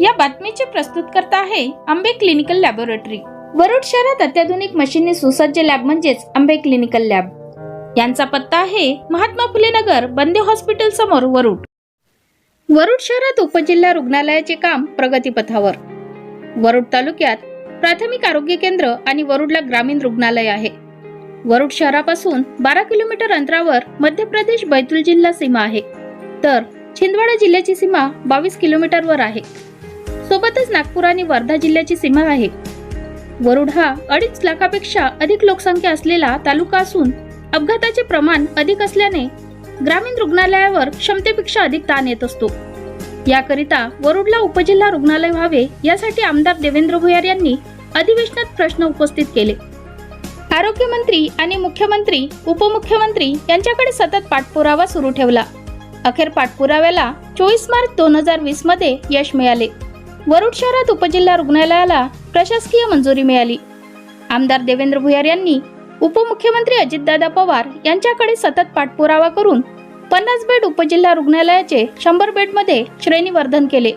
या बातमीचे प्रस्तुतकर्ता आहे आंबे क्लिनिकल लॅबोरेटरी. वरुड शहरात अत्याधुनिक मशीनने सुसज्ज लॅब म्हणजेच आंबे क्लिनिकल लॅब. यांचा पत्ता आहे महात्मा फुले नगर बंदे हॉस्पिटल समोर वरुड. वरुड शहरात उपजिल्हा रुग्णालयाचे काम प्रगतीपथावर. वरुड तालुक्यात प्राथमिक आरोग्य केंद्र आणि वरुडला ग्रामीण रुग्णालय आहे. वरुड शहरापासून बारा किलोमीटर अंतरावर मध्य प्रदेश बैतूल जिल्हा सीमा आहे. तर छिंदवाडा जिल्ह्याची सीमा बावीस किलोमीटरवर आहे. सोबतच नागपूर आणि वर्धा जिल्ह्याची सीमा आहे. वरुड हा अडीच लाखापेक्षा अधिक लोकसंख्या असलेला तालुका असून अपघाताचे प्रमाण अधिक असल्याने ग्रामीण रुग्णालयावर क्षमतेपेक्षा अधिक ताण येत असतो. याकरिता वरुडला उपजिल्हा रुग्णालय व्हावे यासाठी आमदार देवेंद्र भुयार यांनी अधिवेशनात प्रश्न उपस्थित केले. आरोग्यमंत्री आणि मुख्यमंत्री उपमुख्यमंत्री यांच्याकडे सतत पाठपुरावा सुरू ठेवला. अखेर पाठपुराव्याला चोवीस मार्च दोन हजार वीसमध्ये यश मिळाले. वरुड शहरात उपजिल्हा रुग्णालयाला प्रशासकीय मंजुरी मिळाली. आमदार देवेंद्र भुयार यांनी उपमुख्यमंत्री अजितदादा पवार यांच्याकडे सतत पाठपुरावा करून पन्नास बेड उपजिल्हा रुग्णालयाचे शंभर बेडमध्ये श्रेणीवर्धन केले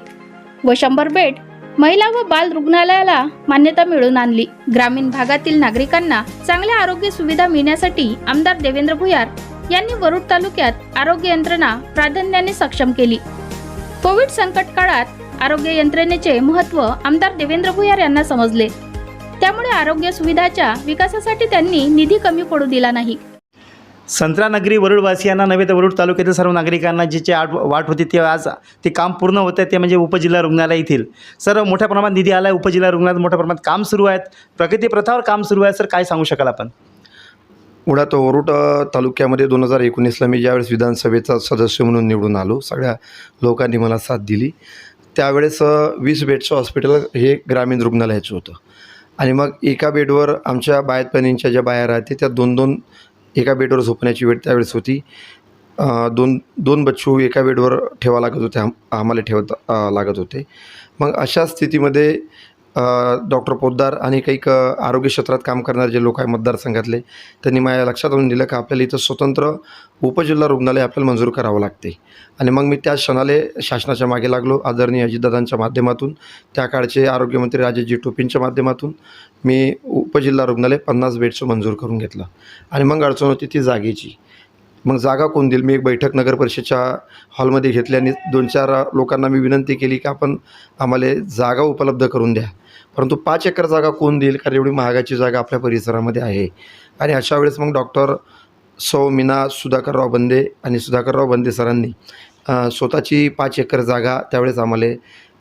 व शंभर बेड महिला व बाल रुग्णालयाला मान्यता मिळवून आणली. ग्रामीण भागातील नागरिकांना चांगल्या आरोग्य सुविधा मिळण्यासाठी आमदार देवेंद्र भुयार यांनी वरुड तालुक्यात आरोग्य यंत्रणा प्राधान्याने सक्षम केली. कोविड संकट काळात आरोग्य यंत्रणेचे महत्त्व आमदार देवेंद्र भुयार यांना समजले. त्यामुळे आरोग्य सुविधाच्या विकासासाठी त्यांनी निधी कमी पडू दिला नाही. संत्रानगरी वरुडवासियांना नव्हे तर वरुड तालुक्यातील सर्व नागरिकांना जिचे आठ वाट होती ते आज ते काम पूर्ण होतं ते म्हणजे उपजिल्हा रुग्णालय येथील. सर मोठ्या प्रमाणात निधी आला आहे उपजिल्हा रुग्णालयात मोठ्या प्रमाणात काम सुरू आहेत. प्रगती प्रथावर काम सुरू आहे सर काय सांगू शकाल आपण? मुळात वरुड तालुक्यामध्ये दोन हजार एकोणीसला मी ज्यावेळेस विधानसभेचा सदस्य म्हणून निवडून आलो सगळ्या लोकांनी मला साथ दिली. त्यावेळेस वीस बेडचं हॉस्पिटल हे ग्रामीण रुग्णालयाचं होतं. आणि मग एका बेडवर आमच्या बायतपणींच्या ज्या बाया राहते त्या दोन दोन एका बेडवर झोपण्याची वेळ त्यावेळेस होती. दोन दोन बच्चू एका बेडवर ठेवा लागत होते आम आम्हाला ठेवत लागत होते. मग अशा स्थितीमध्ये डॉक्टर पोद्दार आणि काही क आरोग्य क्षेत्रात काम करणारे जे लोक आहे मतदारसंघातले त्यांनी माझ्या लक्षात आणून दिलं की आपल्याला इथं स्वतंत्र उपजिल्हा रुग्णालय आपल्याला मंजूर करावं लागते. आणि मग मी त्या क्षणाले शासनाच्या मागे लागलो आदरणीय अजितदादांच्या माध्यमातून त्या काळचे आरोग्यमंत्री राजेशजी टोपींच्या माध्यमातून मी उपजिल्हा रुग्णालय पन्नास बेडचं मंजूर करून घेतलं. आणि मग अडचण होती ती जागेची. मग जागा कोण देईल? मी एक बैठक नगर परिषदेच्या हॉलमध्ये घेतली आणि दोन चार लोकांना मी विनंती केली की आपण आम्हाला जागा उपलब्ध करून द्या. परंतु पाच एकर जागा कोण देईल? कारण एवढी महागाची जागा आपल्या परिसरामध्ये आहे. आणि अशा वेळेस मग डॉक्टर सौ मीना सुधाकरराव बंदे आणि सुधाकरराव बंदे सरांनी स्वतःची पाच एकर जागा त्यावेळेस आम्हाला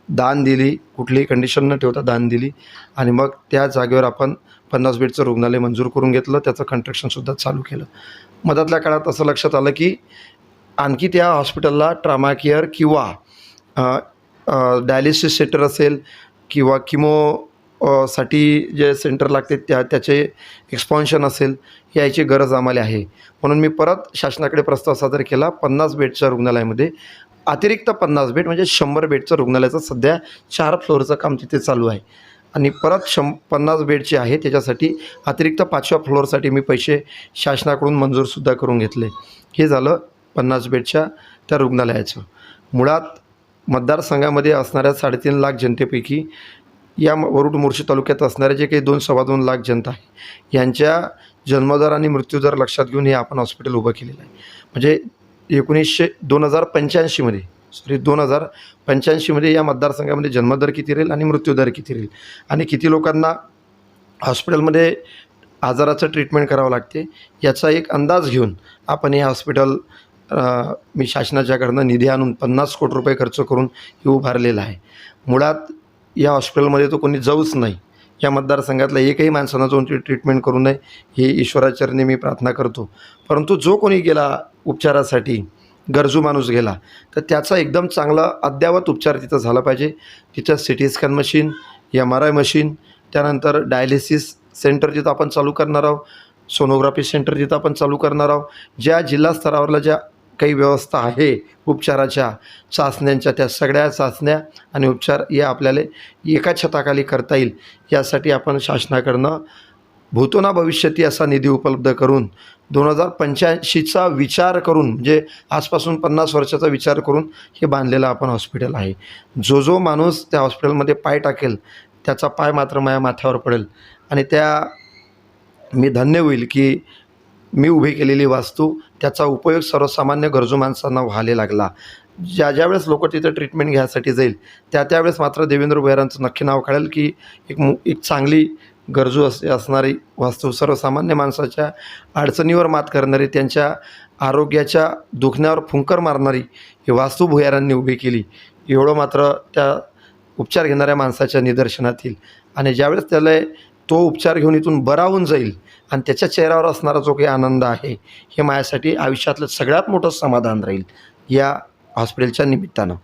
दान दिली. कुठलीही कंडिशन न ठेवता दान दिली. आणि मग त्या जागेवर आपण पन्नास बेडचं रुग्णालय मंजूर करून घेतलं. त्याचं कंस्ट्रक्शनसुद्धा चालू केलं. मधातल्या काळात असं लक्षात आलं की आणखी त्या हॉस्पिटलला ट्रामा केअर किंवा डायलिसिस सेंटर असेल किंवा किमो साठी जे सेंटर लागते त्या त्याचे एक्सपॉन्शन असेल याची गरज आम्हाला आहे. म्हणून मी परत शासनाकडे प्रस्ताव सादर केला पन्नास बेडच्या रुग्णालयामध्ये. अतिरिक्त पन्नास बेड म्हणजे शंभर बेडचं रुग्णालयाचं सध्या चार फ्लोअरचं काम तिथे चालू आहे. आणि परत शं पन्नास बेडचे आहे त्याच्यासाठी अतिरिक्त पाचव्या फ्लोअरसाठी मी पैसे शासनाकडून मंजूरसुद्धा करून घेतले. हे झालं पन्नास बेडच्या त्या रुग्णालयाचं. मुळात मतदारसंघामध्ये असणाऱ्या साडेतीन लाख जनतेपैकी या वरुड मोर्शी तालुक्यात असणारे जे काही दोन सव्वा दोन लाख जनता आहे यांच्या जन्मदर आणि मृत्यूदर लक्षात घेऊन हे आपण हॉस्पिटल उभं केलेलं आहे. म्हणजे एकोणीसशे दोन हजार पंच्याऐंशीमध्ये सॉरी दोन हजार पंच्याऐंशीमध्ये या मतदारसंघामध्ये जन्मदर किती राहील आणि मृत्यूदर किती राहील? आणि किती लोकांना हॉस्पिटलमध्ये आजाराचं ट्रीटमेंट करावं लागते? याचा एक अंदाज घेऊन आपण हे हॉस्पिटल मी शासनाच्याकडनं निधी आणून पन्नास कोटी रुपये खर्च करून हे उभारलेलं आहे. मुळात या हॉस्पिटलमध्ये तो कोणी जाऊच नाही. या मतदारसंघातल्या एकही माणसानं जाऊन ती ट्रीटमेंट करू नये ही ईश्वराचरणी मी प्रार्थना करतो. परंतु जो कोणी गेला उपचारासाठी गरजू माणूस गेला तर त्याचा एकदम चांगला अद्ययावत उपचार तिथं झाला पाहिजे. तिथं C T scan machine M R I machine त्यानंतर डायलिसिस सेंटर तिथं आपण चालू करणार आहोत सोनोग्राफी सेंटर तिथं आपण चालू करणार आहोत ज्या जिल्हा स्तरावरला ज्या काही व्यवस्था आहे उपचाराच्या चाचण्यांच्या त्या सगळ्या चाचण्या आणि उपचार या आपल्याला एका छताखाली करता येईल यासाठी आपण शासनाकडनं भूतोना भविष्यती असा निधी उपलब्ध करून दोन हजार पंच्याऐंशीचा विचार करून म्हणजे आजपासून पन्नास वर्षाचा विचार करून हे बांधलेलं आपण हॉस्पिटल आहे. जो जो माणूस त्या हॉस्पिटलमध्ये पाय टाकेल त्याचा पाय मात्र माझ्या माथ्यावर पडेल. आणि त्या मी धन्य होईल की मी उभी केलेली वास्तू त्याचा उपयोग सर्वसामान्य गरजू माणसांना व्हायला लागला. ज्या ज्यावेळेस लोक तिथं ट्रीटमेंट घ्यायसाठी जाईल त्या त्यावेळेस मात्र देवेंद्र भोयरांचं नक्की नाव काढेल की एक मु एक चांगली गरजू अस असणारी वास्तू सर्वसामान्य माणसाच्या अडचणीवर मात करणारी त्यांच्या आरोग्याच्या दुखण्यावर फुंकर मारणारी ही वास्तू भुयारांनी उभी केली. एवढं मात्र त्या उपचार घेणाऱ्या माणसाच्या निदर्शनात येईल आणि ज्यावेळेस त्याला तो उपचार घेऊन इथून बरा होऊन जाईल आणि त्याच्या चेहऱ्यावर असणारा जो काही आनंद आहे हे माझ्यासाठी आयुष्यातलं सगळ्यात मोठं समाधान राहील या हॉस्पिटलच्या निमित्तानं.